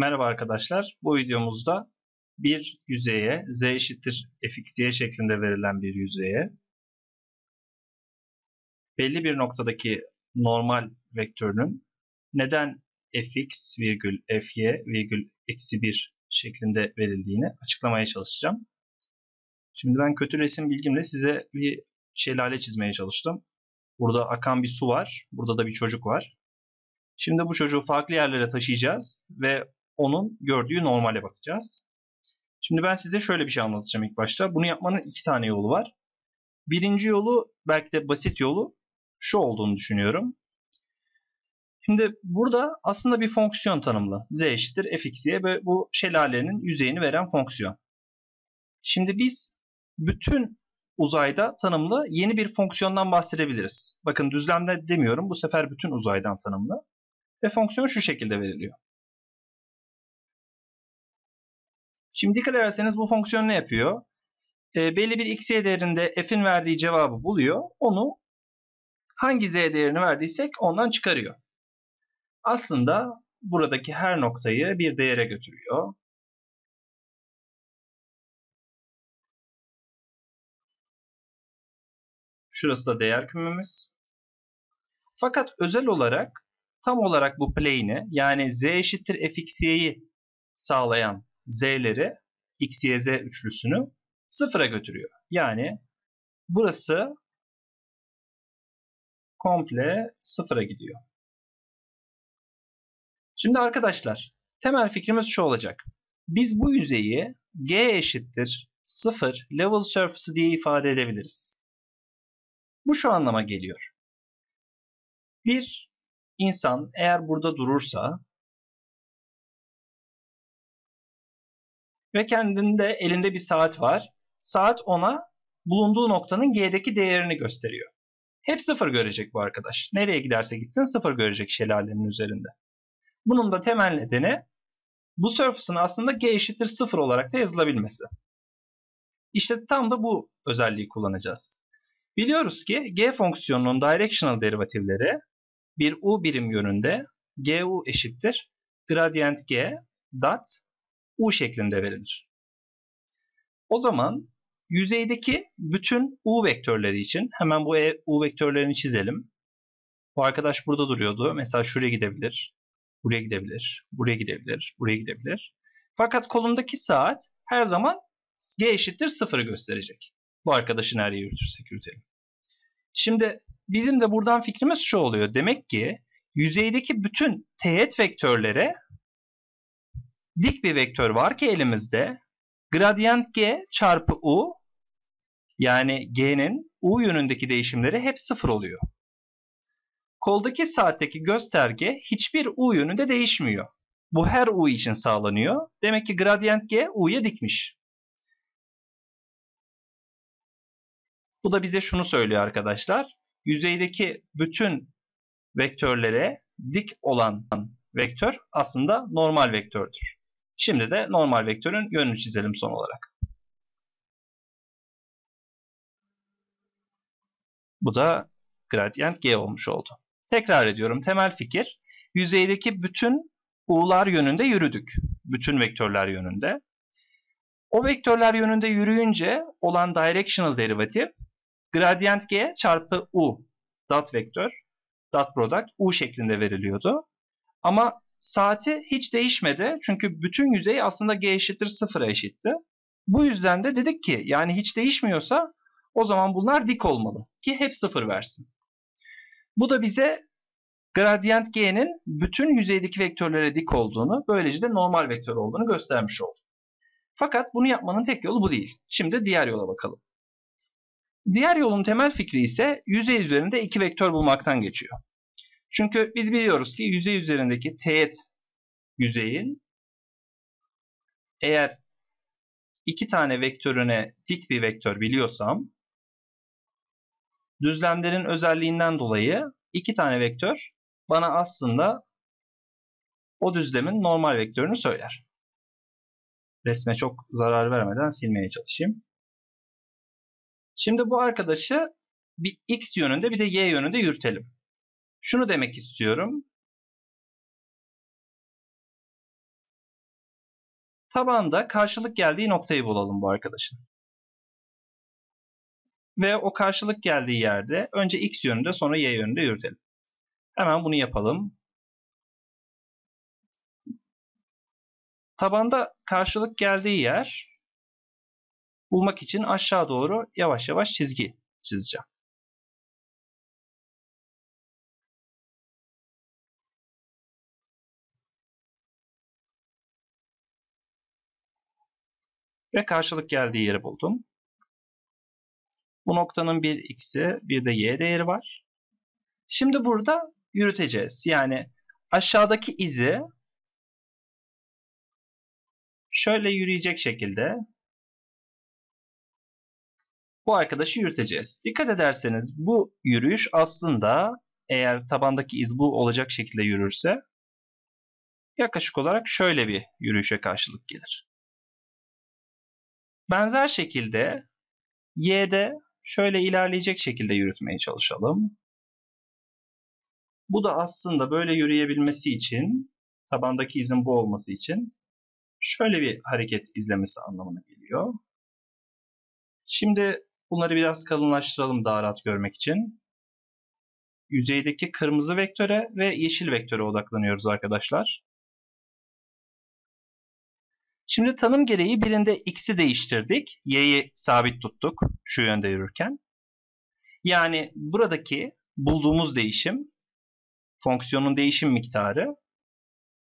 Merhaba arkadaşlar. Bu videomuzda bir yüzeye z eşittir fxy şeklinde verilen bir yüzeye belli bir noktadaki normal vektörünün neden fx virgül fy virgül eksi 1 şeklinde verildiğini açıklamaya çalışacağım. Şimdi ben kötü resim bilgimle size bir şelale çizmeye çalıştım. Burada akan bir su var. Burada da bir çocuk var. Şimdi bu çocuğu farklı yerlere taşıyacağız ve onun gördüğü normale bakacağız. Şimdi ben size şöyle bir şey anlatacağım ilk başta. Bunu yapmanın iki tane yolu var. Birinci yolu belki de basit yolu şu olduğunu düşünüyorum. Şimdi burada aslında bir fonksiyon tanımlı. z eşittir fx'ye ve bu şelalenin yüzeyini veren fonksiyon. Şimdi biz bütün uzayda tanımlı yeni bir fonksiyondan bahsedebiliriz. Bakın düzlemde demiyorum. Bu sefer bütün uzaydan tanımlı. Ve fonksiyon şu şekilde veriliyor. Şimdi dikkat ederseniz bu fonksiyon ne yapıyor? E, belli bir x, y değerinde f'in verdiği cevabı buluyor. Onu hangi z değerini verdiysek ondan çıkarıyor. Aslında buradaki her noktayı bir değere götürüyor. Şurası da değer kümemiz. Fakat özel olarak tam olarak bu plane'i yani z eşittir fxy'yi sağlayan z'leri x, y, z üçlüsünü sıfıra götürüyor. Yani burası komple sıfıra gidiyor. Şimdi arkadaşlar temel fikrimiz şu olacak. Biz bu yüzeyi g eşittir 0 level surface diye ifade edebiliriz. Bu şu anlama geliyor. Bir insan eğer burada durursa ve kendinde elinde bir saat var. Saat ona bulunduğu noktanın G'deki değerini gösteriyor. Hep sıfır görecek bu arkadaş. Nereye giderse gitsin sıfır görecek şelalenin üzerinde. Bunun da temel nedeni bu surface'ın aslında G eşittir sıfır olarak da yazılabilmesi. İşte tam da bu özelliği kullanacağız. Biliyoruz ki G fonksiyonunun directional derivatifleri bir U birim yönünde GU eşittir gradient G dot U şeklinde verilir. O zaman yüzeydeki bütün U vektörleri için hemen bu e, U vektörlerini çizelim. Bu arkadaş burada duruyordu. Mesela şuraya gidebilir, buraya gidebilir, buraya gidebilir, buraya gidebilir. Fakat kolundaki saat her zaman G eşittir sıfırı gösterecek. Bu arkadaşı nereye yürütürsek yürütelim. Şimdi bizim de buradan fikrimiz şu oluyor. Demek ki yüzeydeki bütün teğet vektörlere dik bir vektör var ki elimizde gradient g çarpı u yani g'nin u yönündeki değişimleri hep sıfır oluyor. Koldaki saatteki gösterge hiçbir u yönünde değişmiyor. Bu her u için sağlanıyor. Demek ki gradient g u'ya dikmiş. Bu da bize şunu söylüyor arkadaşlar. Yüzeydeki bütün vektörlere dik olan vektör aslında normal vektördür. Şimdi de normal vektörün yönünü çizelim son olarak. Bu da gradient g olmuş oldu. Tekrar ediyorum temel fikir. Yüzeydeki bütün u'lar yönünde yürüdük. Bütün vektörler yönünde. O vektörler yönünde yürüyünce olan directional derivatif gradient g çarpı u dot vektör dot product u şeklinde veriliyordu. Ama saati hiç değişmedi. Çünkü bütün yüzey aslında g eşittir sıfıra eşitti. Bu yüzden de dedik ki yani hiç değişmiyorsa o zaman bunlar dik olmalı ki hep sıfır versin. Bu da bize gradient g'nin bütün yüzeydeki vektörlere dik olduğunu, böylece de normal vektör olduğunu göstermiş oldu. Fakat bunu yapmanın tek yolu bu değil. Şimdi diğer yola bakalım. Diğer yolun temel fikri ise yüzey üzerinde iki vektör bulmaktan geçiyor. Çünkü biz biliyoruz ki yüzey üzerindeki teğet yüzeyin eğer iki tane vektörüne dik bir vektör biliyorsam düzlemlerin özelliğinden dolayı iki tane vektör bana aslında o düzlemin normal vektörünü söyler. Resme çok zarar vermeden silmeye çalışayım. Şimdi bu arkadaşı bir x yönünde bir de y yönünde yürütelim. Şunu demek istiyorum. tabanda karşılık geldiği noktayı bulalım bu arkadaşın. Ve o karşılık geldiği yerde önce x yönünde sonra y yönünde yürütelim. Hemen bunu yapalım. Tabanda karşılık geldiği yer bulmak için aşağı doğru yavaş yavaş çizgi çizeceğim. Ve karşılık geldiği yeri buldum. Bu noktanın bir x'i bir de y değeri var. Şimdi burada yürüteceğiz. Yani aşağıdaki izi şöyle yürüyecek şekilde bu arkadaşı yürüteceğiz. Dikkat ederseniz bu yürüyüş aslında eğer tabandaki iz bu olacak şekilde yürürse yaklaşık olarak şöyle bir yürüyüşe karşılık gelir. Benzer şekilde y'de şöyle ilerleyecek şekilde yürütmeye çalışalım. Bu da aslında böyle yürüyebilmesi için, tabandaki izin bu olması için şöyle bir hareket izlemesi anlamına geliyor. Şimdi bunları biraz kalınlaştıralım daha rahat görmek için. Yüzeydeki kırmızı vektöre ve yeşil vektöre odaklanıyoruz arkadaşlar. Şimdi tanım gereği birinde x'i değiştirdik. Y'yi sabit tuttuk şu yönde yürürken. Yani buradaki bulduğumuz değişim, fonksiyonun değişim miktarı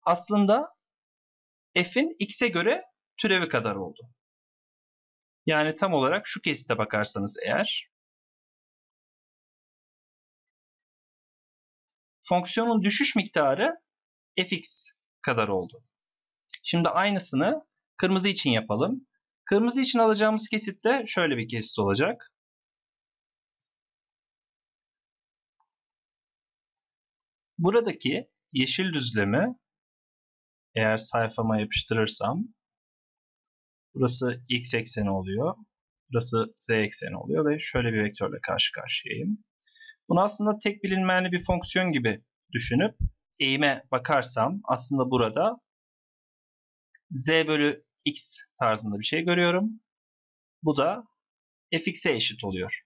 aslında f'in x'e göre türevi kadar oldu. Yani tam olarak şu kesite bakarsanız eğer fonksiyonun düşüş miktarı fx kadar oldu. Şimdi aynısını Kırmızı için yapalım. Kırmızı için alacağımız kesit de şöyle bir kesit olacak. Buradaki yeşil düzlemi eğer sayfama yapıştırırsam burası x ekseni oluyor. Burası z ekseni oluyor ve şöyle bir vektörle karşı karşıyayım. Bunu aslında tek bilinmeyenli bir fonksiyon gibi düşünüp eğime bakarsam aslında burada z bölü x tarzında bir şey görüyorum. Bu da fx'e eşit oluyor.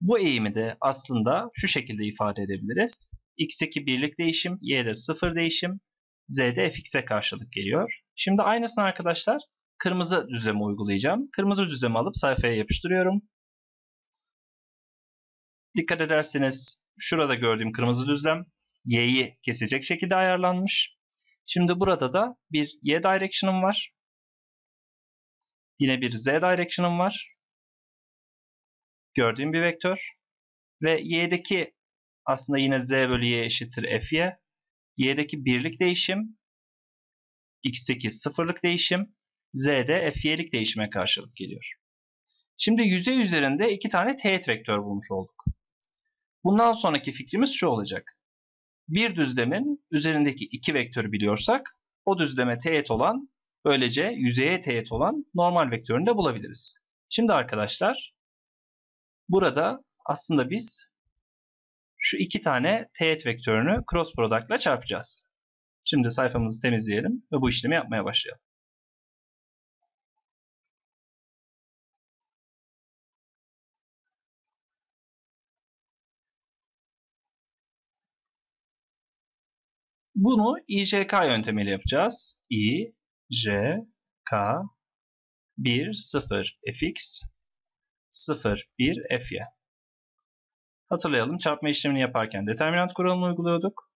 Bu eğimi de aslında şu şekilde ifade edebiliriz. x'teki birlik değişim, y'de sıfır değişim, z'de fx'e karşılık geliyor. Şimdi aynısını arkadaşlar kırmızı düzleme uygulayacağım. Kırmızı düzlemi alıp sayfaya yapıştırıyorum. Dikkat ederseniz şurada gördüğüm kırmızı düzlem y'yi kesecek şekilde ayarlanmış. Şimdi burada da bir y direction'ım var. Yine bir z direction'ım var. Gördüğüm bir vektör. Ve y'deki aslında yine z bölü y eşittir fy. y'deki birlik değişim, x'teki sıfırlık değişim, z'de fy'lik değişime karşılık geliyor. Şimdi yüzey üzerinde iki tane teğet vektör bulmuş olduk. Bundan sonraki fikrimiz şu olacak. Bir düzlemin üzerindeki iki vektörü biliyorsak o düzleme teğet olan Böylece yüzeye teğet olan normal vektörünü de bulabiliriz. Şimdi arkadaşlar burada aslında biz şu iki tane teğet vektörünü cross product ile çarpacağız. Şimdi sayfamızı temizleyelim ve bu işlemi yapmaya başlayalım. Bunu IJK yöntemiyle yapacağız. I, J, K, 1, 0, fx, 0, 1, fy. Hatırlayalım çarpma işlemini yaparken determinant kuralını uyguluyorduk.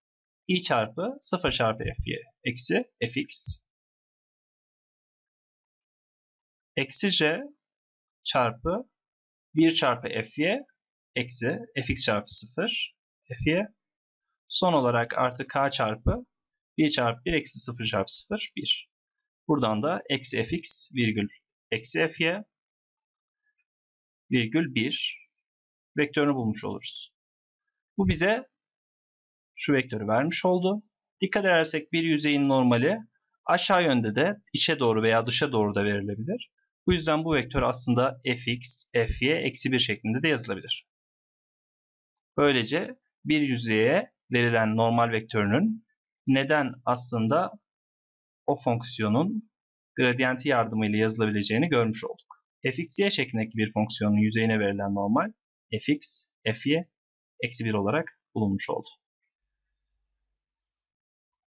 i çarpı 0 çarpı fy eksi fx eksi j çarpı 1 çarpı fy eksi fx çarpı 0 fy son olarak artı k çarpı 1 çarpı 1 eksi 0 çarpı 0 1. Buradan da eksi fx virgül eksi fy virgül 1 vektörünü bulmuş oluruz. Bu bize şu vektörü vermiş oldu. Dikkat edersek bir yüzeyin normali aşağı yönde de içe doğru veya dışa doğru da verilebilir. Bu yüzden bu vektör aslında fx, fy eksi 1 şeklinde de yazılabilir. Böylece bir yüzeye verilen normal vektörünün neden aslında o fonksiyonun gradiyenti yardımıyla yazılabileceğini görmüş olduk. fxy şeklindeki bir fonksiyonun yüzeyine verilen normal fx, fy, eksi 1 olarak bulunmuş oldu.